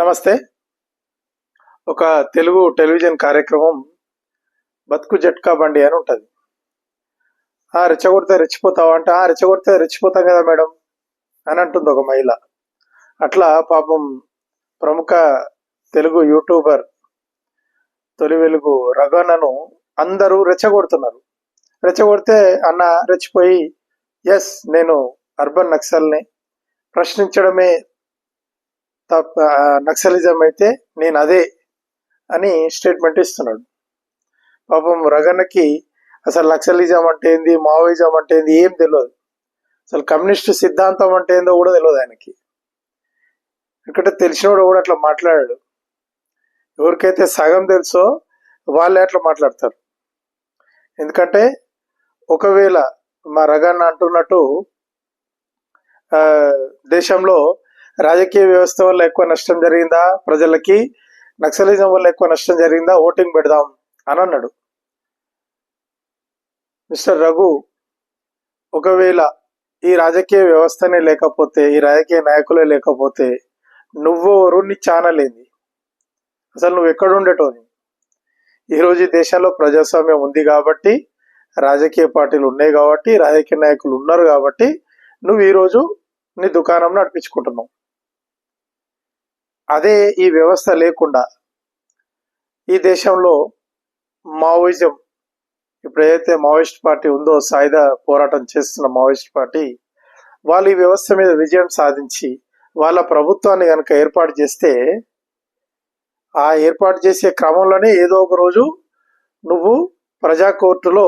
నమస్తే. ఒక తెలుగు టెలివిజన్ కార్యక్రమం బతుకు జట్కా బండి అని ఉంటుంది. ఆ రెచ్చగొడితే రెచ్చిపోతావా అంటే ఆ రెచ్చగొడితే రెచ్చిపోతాం కదా మేడం అని అంటుంది ఒక మహిళ. అట్లా పాపం ప్రముఖ తెలుగు యూట్యూబర్ తొలి వెలుగు రఘనను అందరూ రెచ్చగొడుతున్నారు. రెచ్చగొడితే అన్న రెచ్చిపోయి ఎస్ నేను అర్బన్ నక్సల్ని ప్రశ్నించడమే తప్ప నక్సలిజం అయితే నేను అదే అని స్టేట్మెంట్ ఇస్తున్నాడు. పాపం రగన్నకి అసలు నక్సలిజం అంటే ఏంది మావోయిజం అంటే ఏంది ఏం తెలియదు అసలు కమ్యూనిస్ట్ సిద్ధాంతం అంటే ఏందో కూడా తెలియదు ఆయనకి. ఎందుకంటే తెలిసినోడు కూడా అట్లా మాట్లాడాడు. ఎవరికైతే సగం తెలుసో వాళ్ళే అట్లా మాట్లాడతారు. ఎందుకంటే ఒకవేళ మా రగన్న అంటున్నట్టు దేశంలో రాజకీయ వ్యవస్థ వల్ల ఎక్కువ నష్టం జరిగిందా? ప్రజలకి నక్సలిజం వల్ల ఎక్కువ నష్టం జరిగిందా? ఓటింగ్ పెడదాం అని అన్నాడు. మిస్టర్ రఘు ఒకవేళ ఈ రాజకీయ వ్యవస్థనే లేకపోతే ఈ రాజకీయ నాయకులే లేకపోతే నువ్వెవరు నీ ఛానల్ ఏంది? అసలు నువ్వు ఎక్కడ ఉండేటోని? ఈరోజు ఈ దేశంలో ప్రజాస్వామ్యం ఉంది కాబట్టి రాజకీయ పార్టీలు ఉన్నాయి కాబట్టి రాజకీయ నాయకులు ఉన్నారు కాబట్టి నువ్వు ఈరోజు నీ దుకాణం నడిపించుకుంటున్నావు. అదే ఈ వ్యవస్థ లేకుండా ఈ దేశంలో మావోయిజం ఇప్పుడు ఏదైతే మావోయిస్ట్ పార్టీ ఉందో సాయుధ పోరాటం చేస్తున్న మావోయిస్ట్ పార్టీ వాళ్ళు ఈ వ్యవస్థ మీద విజయం సాధించి వాళ్ళ ప్రభుత్వాన్ని కనుక ఏర్పాటు చేస్తే ఆ ఏర్పాటు చేసే క్రమంలోనే ఏదో ఒక రోజు నువ్వు ప్రజా కోర్టులో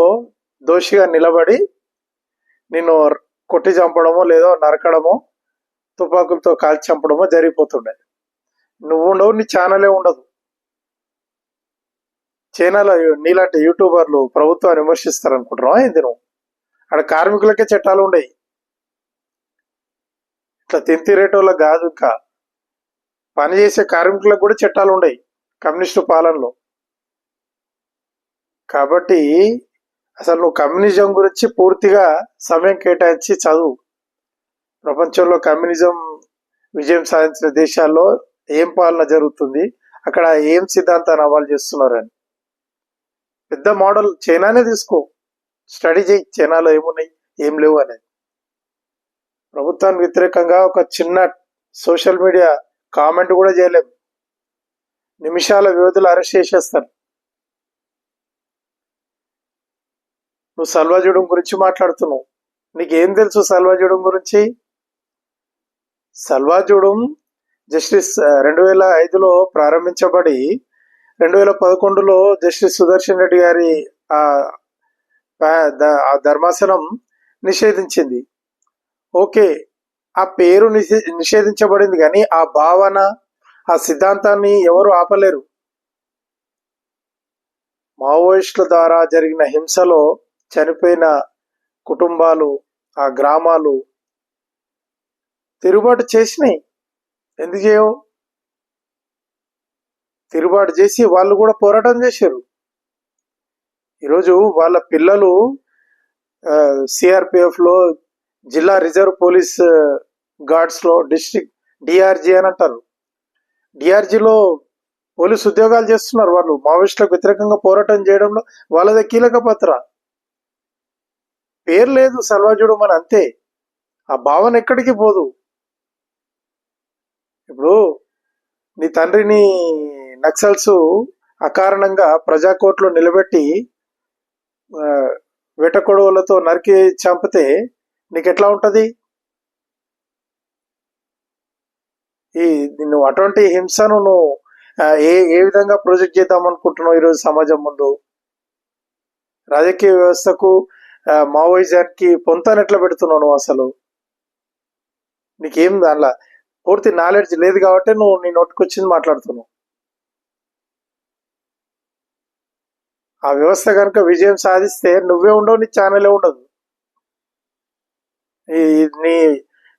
దోషిగా నిలబడి నిన్ను కొట్టి చంపడమో లేదో నరకడమో తుపాకులతో కాల్చి చంపడమో జరిగిపోతుండే. నువ్వు ఉండవు నీ ఛానలే ఉండదు. చైనాలో నీలాంటి యూట్యూబర్లు ప్రభుత్వాన్ని విమర్శిస్తారు అనుకుంటున్నావా ఏంది నువ్వు? అక్కడ కార్మికులకే చట్టాలు ఉండయి. ఇట్లా తింతి రేటోళ్ళకి కాదు ఇంకా. పని చేసే కార్మికులకు కూడా చట్టాలు ఉండయి కమ్యూనిస్టు పాలనలో. కాబట్టి అసలు నువ్వు కమ్యూనిజం గురించి పూర్తిగా సమయం కేటాయించి చదువు. ప్రపంచంలో కమ్యూనిజం విజయం సాధించిన దేశాల్లో ఏం పాలన జరుగుతుంది? అక్కడ ఏం సిద్ధాంతాన్ని అమలు చేస్తున్నారని. పెద్ద మోడల్ చైనానే తీసుకో. స్టడీ చేయి చైనాలో ఏమున్నాయి ఏం లేవు అనేది. ప్రభుత్వానికి వ్యతిరేకంగా ఒక చిన్న సోషల్ మీడియా కామెంట్ కూడా చేయలేం. నిమిషాల వ్యవధిలో అరెస్ట్ చేసేస్తారు. నువ్వు సల్వాజుడం గురించి మాట్లాడుతున్నావు. నీకేం తెలుసు సల్వాజుడం గురించి? సల్వాజుడం జస్టిస్ రెండు వేల ఐదులో ప్రారంభించబడి రెండు వేల పదకొండులో జస్టిస్ సుదర్శన్ రెడ్డి గారి ఆ ధర్మాసనం నిషేధించింది. ఓకే ఆ పేరు నిషే- నిషేధించబడింది కానీ ఆ భావన ఆ సిద్ధాంతాన్ని ఎవరు ఆపలేరు? మావోయిస్టుల ద్వారా జరిగిన హింసలో చనిపోయిన కుటుంబాలు ఆ గ్రామాలు తిరుగుబాటు చేసినాయి. ఎందుకు చేయవు? తిరుగుబాటు చేసి వాళ్ళు కూడా పోరాటం చేశారు. ఈరోజు వాళ్ళ పిల్లలు సిఆర్పిఎఫ్లో జిల్లా రిజర్వ్ పోలీస్ గార్డ్స్లో డిస్టిక్ డిస్ట్రిక్ట్ డిఆర్జీ అని అంటారు. డిఆర్జీలో పోలీస్ ఉద్యోగాలు చేస్తున్నారు వాళ్ళు. మావోయిస్టులకు వ్యతిరేకంగా పోరాటం చేయడంలో వాళ్ళదే కీలక పాత్ర. పేరు లేదు సల్వాజుడు మన అంతే. ఆ భావన ఎక్కడికి పోదు. ఇప్పుడు నీ తండ్రిని నక్సల్స్ అకారణంగా ప్రజా నిలబెట్టి ఆ, వెటకొడవలతో నరికి చంపితే నీకు ఎట్లా ఈ నువ్వు అటువంటి హింసను నువ్వు ఏ ఏ విధంగా ప్రొజెక్ట్ చేద్దాం అనుకుంటున్నావు ఈరోజు సమాజం ముందు? రాజకీయ వ్యవస్థకు మావోయిజానికి పొంతాను ఎట్లా పెడుతున్నావు నువ్వు అసలు? నీకేం దానిలా పూర్తి నాలెడ్జ్ లేదు కాబట్టి నువ్వు నీ నోటికొచ్చింది మాట్లాడుతున్నావు. ఆ వ్యవస్థ కనుక విజయం సాధిస్తే నువ్వే ఉండవు నీ ఛానలే ఉండదు. ఈ నీ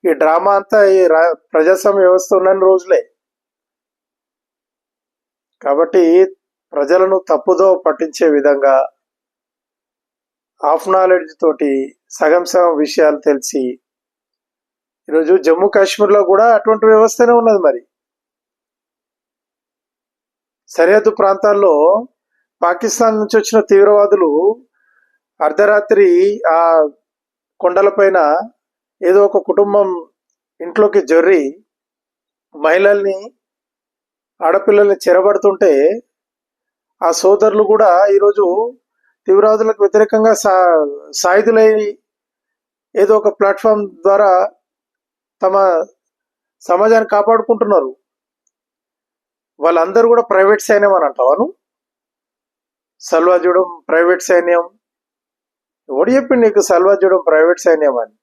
ఈ డ్రామా అంతా ఈ ప్రజాస్వామ్య వ్యవస్థ ఉన్న రోజులే. కాబట్టి ప్రజలను తప్పుదో పట్టించే విధంగా ఆఫ్ నాలెడ్జ్ తోటి సగం సగం విషయాలు తెలిసి ఈరోజు జమ్మూ కాశ్మీర్లో కూడా అటువంటి వ్యవస్థనే ఉన్నది మరి. సరిహద్దు ప్రాంతాల్లో పాకిస్తాన్ నుంచి వచ్చిన తీవ్రవాదులు అర్ధరాత్రి ఆ కొండలపైన ఏదో ఒక కుటుంబం ఇంట్లోకి జొర్రి మహిళల్ని ఆడపిల్లల్ని చెరబడుతుంటే ఆ సోదరులు కూడా ఈరోజు తీవ్రవాదులకు వ్యతిరేకంగా సా సాయుధులై ఏదో ఒక ప్లాట్ఫామ్ ద్వారా తమ సమాజాన్ని కాపాడుకుంటున్నారు. వాళ్ళందరూ కూడా ప్రైవేట్ సైన్యం అని అంటావాను సల్వాజుడం ప్రైవేట్ సైన్యం. ఎవడు చెప్పింది నీకు సల్వాజుడం ప్రైవేట్ సైన్యం అని?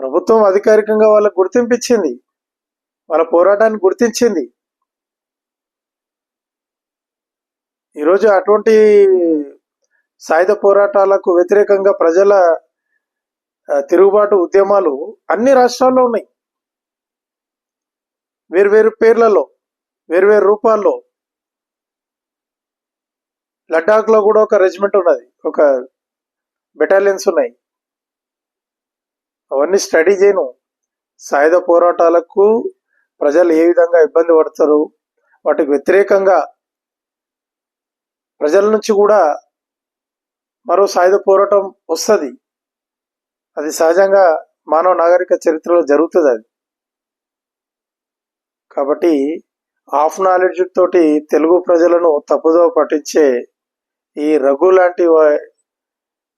ప్రభుత్వం అధికారికంగా వాళ్ళకు గుర్తింపించింది వాళ్ళ పోరాటాన్ని గుర్తించింది. ఈరోజు అటువంటి సాయుధ పోరాటాలకు వ్యతిరేకంగా ప్రజల తిరుగుబాటు ఉద్యమాలు అన్ని రాష్ట్రాల్లో ఉన్నాయి. వేర్వేరు పేర్లలో వేర్వేరు రూపాల్లో. లడ్డాక్లో కూడా ఒక రెజిమెంట్ ఉన్నది ఒక బెటాలియన్స్ ఉన్నాయి. అవన్నీ స్టడీ చేయను. సాయుధ పోరాటాలకు ప్రజలు ఏ విధంగా ఇబ్బంది పడతారు వాటికి వ్యతిరేకంగా ప్రజల నుంచి కూడా మరో సాయుధ పోరాటం వస్తుంది. అది సహజంగా మానవ నాగరిక చరిత్రలో జరుగుతుంది అది. కాబట్టి హాఫ్ నాలెడ్జ్ తోటి తెలుగు ప్రజలను తప్పుదో పట్టించే ఈ రఘు లాంటి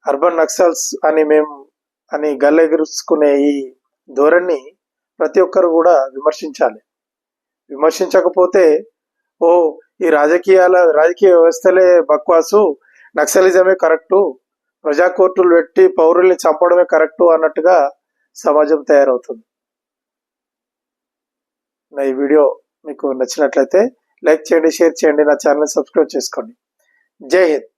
అర్బన్ నక్సల్స్ అని మేము అని గల్లెగిరుచుకునే ఈ ధోరణి ప్రతి ఒక్కరు కూడా విమర్శించాలి. విమర్శించకపోతే ఓ ఈ రాజకీయాల రాజకీయ వ్యవస్థలే బక్వాసు నక్సలిజమే కరెక్టు ప్రజా కోర్టులు పెట్టి పౌరుల్ని చంపడమే కరెక్టు అన్నట్టుగా సమాజం తయారవుతుంది. నా ఈ వీడియో మీకు నచ్చినట్లయితే లైక్ చేయండి షేర్ చేయండి నా ఛానల్ సబ్స్క్రైబ్ చేసుకోండి. జై హింద్.